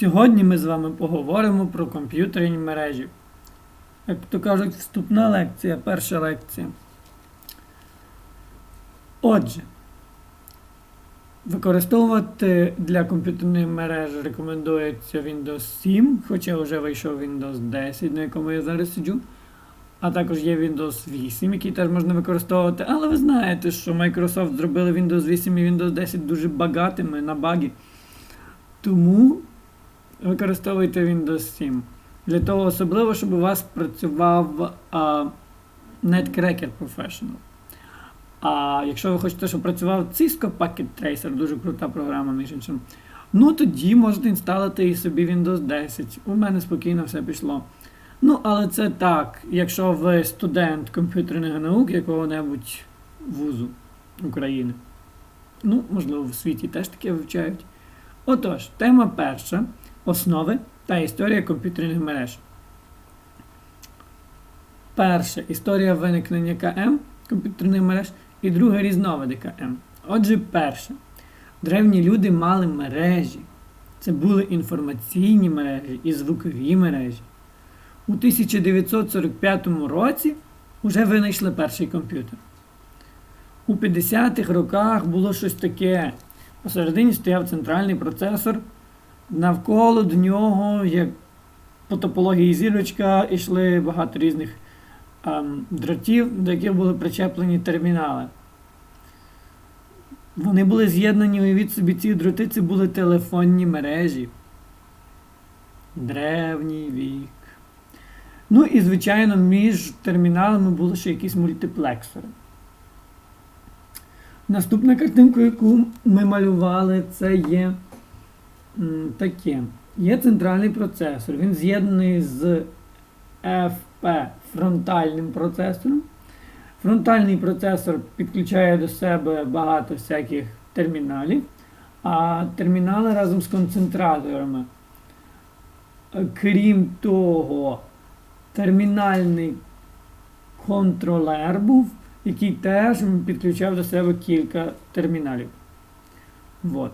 Сьогодні ми з вами поговоримо про комп'ютерні мережі. Як то кажуть, вступна лекція, перша лекція. Отже, використовувати для комп'ютерної мережі рекомендується Windows 7, хоча вже вийшов Windows 10, на якому я зараз сиджу. А також є Windows 8, який теж можна використовувати. Але ви знаєте, що Microsoft зробили Windows 8 і Windows 10 дуже багатими на баги. Тому використовуйте Windows 7. Для того особливо, щоб у вас працював а, Netcracker Professional. А якщо ви хочете, щоб працював Cisco Packet Tracer, дуже крута програма, між іншим, ну тоді можете інсталити і собі Windows 10. У мене спокійно все пішло. Ну, але це так, якщо ви студент комп'ютерних наук якого-небудь вузу України. Ну, можливо, в світі теж таке вивчають. Отож, тема перша основи та історія комп'ютерних мереж. Перша історія виникнення КМ комп'ютерних мереж і друга різновиди КМ. Отже, перше. Древні люди мали мережі. Це були інформаційні мережі і звукові мережі. У 1945 році вже винайшли перший комп'ютер. У 50-х роках було щось таке. Посередині стояв центральний процесор. Навколо до нього, як по топології зірочка, йшли багато різних ем, дротів, до яких були причеплені термінали. Вони були з'єднані, уявіть собі, ці дроти це були телефонні мережі. Древній вік. Ну і, звичайно, між терміналами були ще якісь мультиплексори. Наступна картинка, яку ми малювали, це є таке. Є центральний процесор. Він з'єднаний з FP фронтальним процесором. Фронтальний процесор підключає до себе багато всяких терміналів, а термінали разом з концентраторами. Крім того, термінальний контролер був, який теж підключав до себе кілька терміналів. Вот.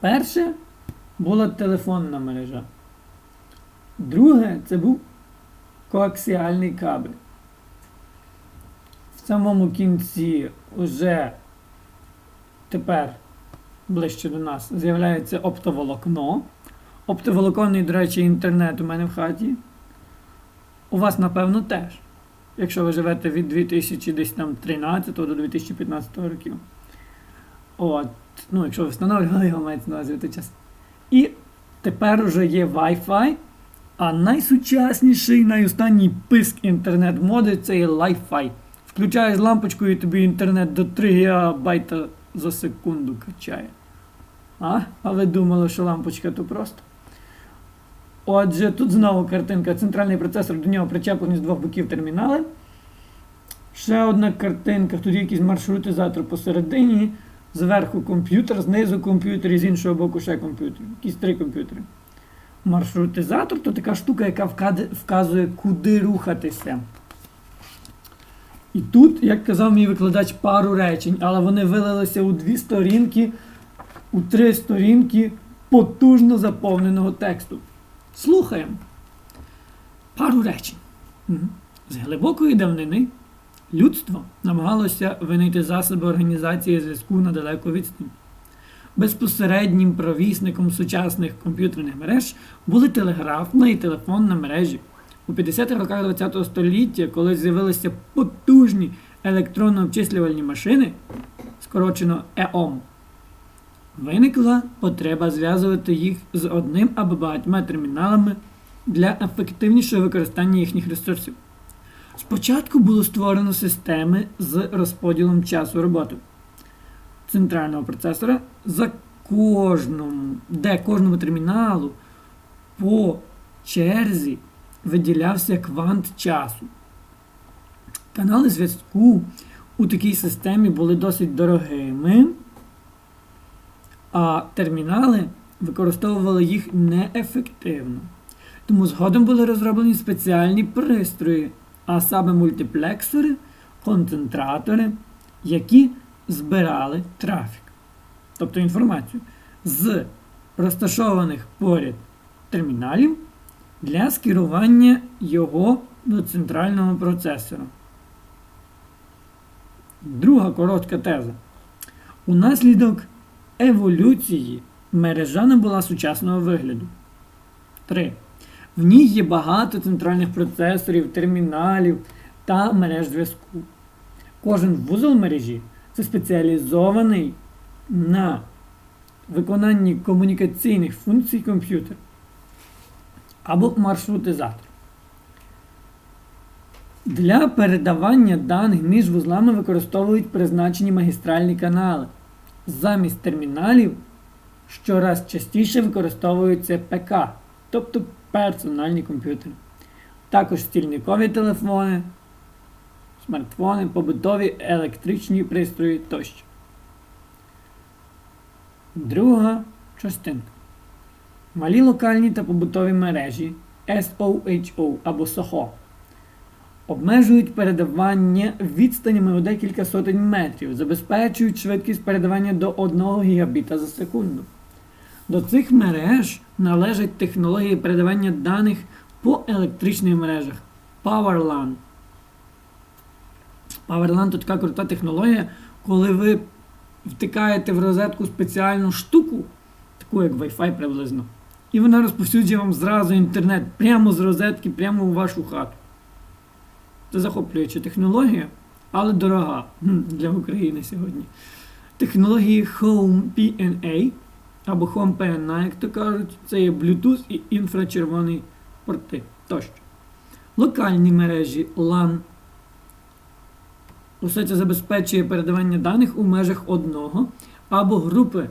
Перше була телефонна мережа. Друге це був коаксіальний кабель. В самому кінці вже тепер ближче до нас з'являється оптоволокно. Оптоволоконний, до речі, інтернет у мене в хаті. У вас, напевно, теж. Якщо ви живете від 2013 до 2015 років. От, ну, якщо ви встановлювали його, мається на увазі той час. І тепер вже є Wi-Fi. А найсучасніший, найостанній писк інтернет-моди це є Li-Fi. Включаєш лампочку і тобі інтернет до 3 ГБ за секунду качає. А? А ви думали, що лампочка то просто? Отже, тут знову картинка. Центральний процесор, до нього причеплені з двох боків термінали. Ще одна картинка, тут є якийсь маршрутизатор посередині, зверху комп'ютер, знизу комп'ютер і з іншого боку ще комп'ютер. Якісь три комп'ютери. Маршрутизатор то така штука, яка вказує, куди рухатися. І тут, як казав мій викладач, пару речень, але вони вилилися у дві сторінки, у три сторінки потужно заповненого тексту. Слухаємо. Пару речень. З глибокої давнини людство намагалося винайти засоби організації зв'язку на далеку відстань. Безпосереднім провісником сучасних комп'ютерних мереж були телеграфна і телефонна мережі. У 50-х роках ХХ століття, коли з'явилися потужні електронно-обчислювальні машини, скорочено ЕОМ, виникла потреба зв'язувати їх з одним або багатьма терміналами для ефективнішого використання їхніх ресурсів. Спочатку було створено системи з розподілом часу роботи центрального процесора, за кожному, де кожному терміналу по черзі виділявся квант часу. Канали зв'язку у такій системі були досить дорогими, а термінали використовували їх неефективно. Тому згодом були розроблені спеціальні пристрої, а саме мультиплексори, концентратори, які збирали трафік, тобто інформацію з розташованих поряд терміналів для скерування його до центрального процесора. Друга коротка теза. Унаслідок еволюції мережа набула сучасного вигляду. 3. В ній є багато центральних процесорів, терміналів та мереж зв'язку. Кожен вузол мережі це спеціалізований на виконанні комунікаційних функцій комп'ютер або маршрутизатор. Для передавання даних між вузлами використовують призначені магістральні канали. Замість терміналів щораз частіше використовуються ПК, тобто персональні комп'ютери. Також стільникові телефони, смартфони, побутові електричні пристрої тощо. Друга частинка. Малі локальні та побутові мережі SOHO або SOHO обмежують передавання відстанями у декілька сотень метрів, забезпечують швидкість передавання до 1 гігабіта за секунду. До цих мереж належать технології передавання даних по електричних мережах PowerLAN. PowerLAN то така крута технологія, коли ви втикаєте в розетку спеціальну штуку, таку як Wi-Fi приблизно, і вона розповсюджує вам зразу інтернет прямо з розетки, прямо у вашу хату. Це захоплююча технологія, але дорога для України сьогодні. Технології Home PNA або Home PNA, як то кажуть, це є Bluetooth і інфрачервоний порти тощо. Локальні мережі LAN. Усе це забезпечує передавання даних у межах одного або групи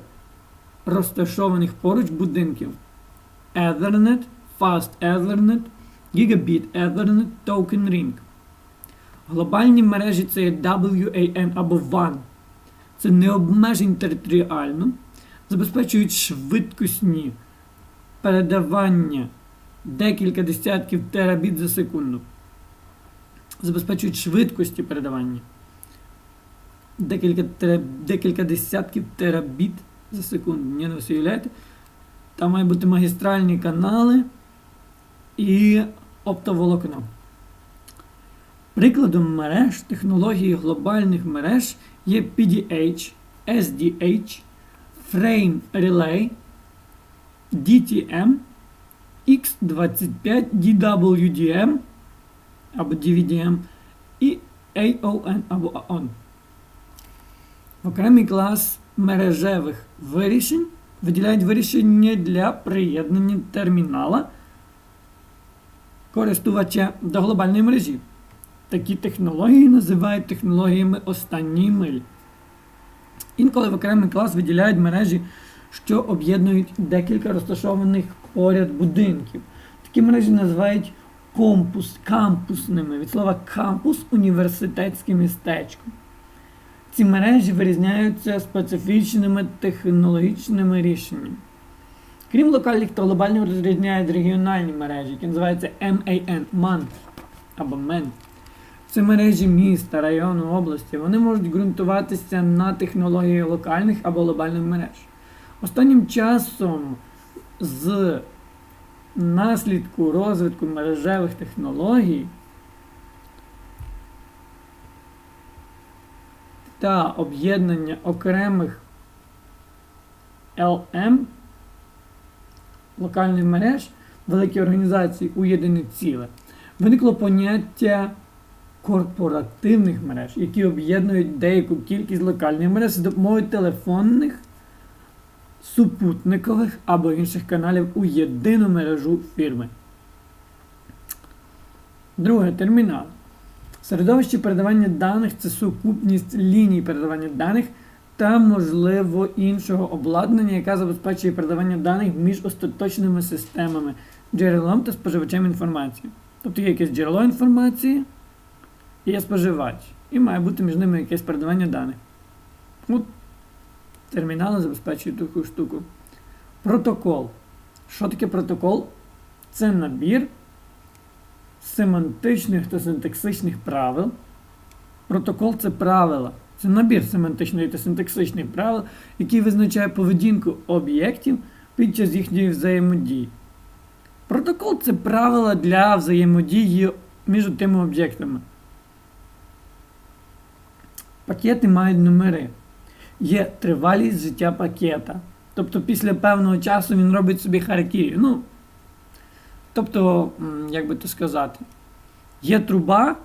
розташованих поруч будинків. Ethernet, Fast Ethernet, Gigabit Ethernet, Token Ring. Глобальні мережі це є WAN або WAN. Це необмежень територіально, забезпечують швидкісні передавання декілька десятків терабіт за секунду. Забезпечують швидкості передавання. Декілька декілька десятків терабіт за секунду. Не уявляєте? Там мають бути магістральні канали і оптоволокно. Прикладом мереж технології глобальних мереж є PDH, SDH, Frame Relay, DTM, X25 DWDM або DVDM і AON або AON. Окремий клас мережевих вирішень виділяють вирішення для приєднання термінала користувача до глобальної мережі. Такі технології називають технологіями останньої милі. Інколи в окремий клас виділяють мережі, що об'єднують декілька розташованих поряд будинків. Такі мережі називають компус, кампусними. Від слова кампус університетське містечко. Ці мережі вирізняються специфічними технологічними рішеннями. Крім локальних та глобальних розрізняють регіональні мережі, які називаються MAN, MAN або MEN. Це мережі міста, району, області. Вони можуть ґрунтуватися на технології локальних або глобальних мереж. Останнім часом з наслідку розвитку мережевих технологій та об'єднання окремих LM локальних мереж великі організації у єдине ціле, виникло поняття корпоративних мереж, які об'єднують деяку кількість локальних мереж з допомогою телефонних, супутникових або інших каналів у єдину мережу фірми. Друге термінал. Середовище передавання даних це сукупність ліній передавання даних та, можливо, іншого обладнання, яке забезпечує передавання даних між остаточними системами, джерелом та споживачем інформації. Тобто є якесь джерело інформації є споживач. І має бути між ними якесь передавання даних. От термінали забезпечують таку штуку. Протокол. Що таке протокол? Це набір семантичних та синтаксичних правил. Протокол це правила. Це набір семантичних та синтаксичних правил, який визначає поведінку об'єктів під час їхньої взаємодії. Протокол це правила для взаємодії між тими об'єктами. Пакети мають номери. Є тривалість життя пакета. Тобто після певного часу він робить собі харакірі. Ну, тобто, як би то сказати, є труба,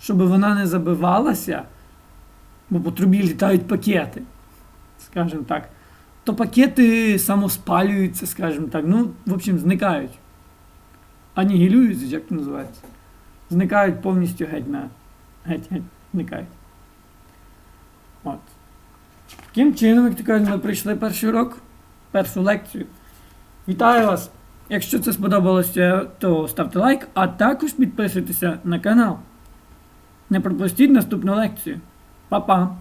щоб вона не забивалася, бо по трубі літають пакети, скажімо так. То пакети самоспалюються, скажімо так. Ну, в общем, зникають. Анігілюються, як це називається. Зникають повністю геть на. Геть, геть, зникають. От. Таким чином, як ти кажеш, ми прийшли перший урок, першу лекцію. Вітаю вас! Якщо це сподобалося, то ставте лайк, а також підписуйтеся на канал. Не пропустіть наступну лекцію. Па-па!